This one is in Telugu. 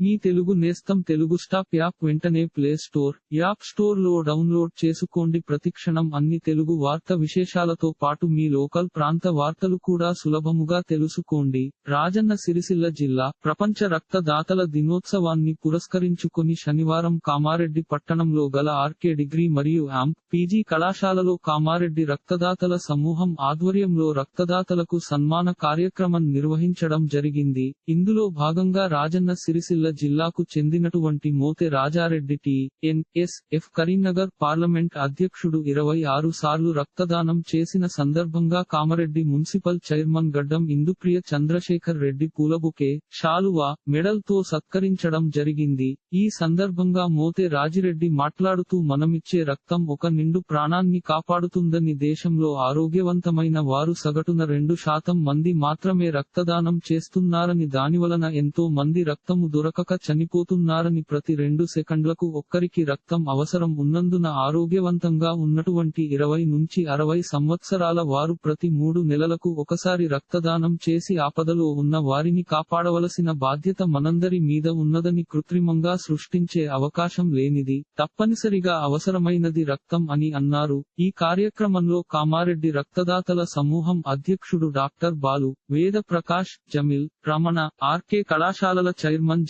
మీ తెలుగు నేస్తం తెలుగు స్టాప్ యాప్ వెంటనే ప్లే స్టోర్ యాప్ స్టోర్లో డౌన్లోడ్ చేసుకోండి. ప్రతిక్షణం అన్ని తెలుగు వార్త విశేషాలతో పాటు మీ లోకల్ ప్రాంత వార్తలు కూడా సులభముగా తెలుసుకోండి. రాజన్న సిరిసిల్ల జిల్లా ప్రపంచ రక్తదాతల దినోత్సవాన్ని పురస్కరించుకొని శనివారం కామారెడ్డి పట్టణంలో గల ఆర్కే డిగ్రీ మరియు యాంప్ పీజీ కళాశాలలో కామారెడ్డి రక్తదాతల సమూహం ఆధ్వర్యంలో రక్తదాతలకు సన్మాన కార్యక్రమం నిర్వహించడం జరిగింది. ఇందులో భాగంగా రాజన్న సిరిసిల్ల జిల్లాకు చెందినటువంటి Mothe Raja Reddy T N S F Karimnagar parliament అధ్యక్షుడు ఇరవై ఆరు సార్లు రక్తదానం చేసిన సందర్భంగా కామరెడ్డి మున్సిపల్ చైర్మన్ గడ్డం ఇందుప్రియ చంద్రశేఖర్ రెడ్డి పూలబుకే షాలువా మెడల్తో సత్కరించడం జరిగింది. ఈ సందర్భంగా మోతే రాజిరెడ్డి మాట్లాడుతూ మనమిచ్చే రక్తం ఒక నిండు ప్రాణాన్ని కాపాడుతుందని దేశంలో ఆరోగ్యవంతమైన వారు సగటున రెండు శాతం మంది మాత్రమే రక్తదానం చేస్తున్నారని దానివలన ఎంతో మంది రక్తము దొరక దొరకక చనిపోతున్నారని ప్రతి రెండు సెకండ్లకు ఒక్కరికి రక్తం అవసరం ఉన్నందున ఆరోగ్యవంతంగా ఉన్నటువంటి ఇరవై నుంచి అరవై సంవత్సరాల వారు ప్రతి మూడు నెలలకు ఒకసారి రక్తదానం చేసి ఆపదలో ఉన్న వారిని కాపాడవలసిన బాధ్యత మనందరి మీద ఉన్నదని కృత్రిమంగా సృష్టించే అవకాశం లేనిది తప్పనిసరిగా అవసరమైనది రక్తం అని అన్నారు. ఈ కార్యక్రమంలో కామారెడ్డి రక్తదాతల సమూహం అధ్యక్షుడు డాక్టర్ బాలు వేద ప్రకాష్ జమిల్ రమణ ఆర్కే కళాశాలల చైర్మన్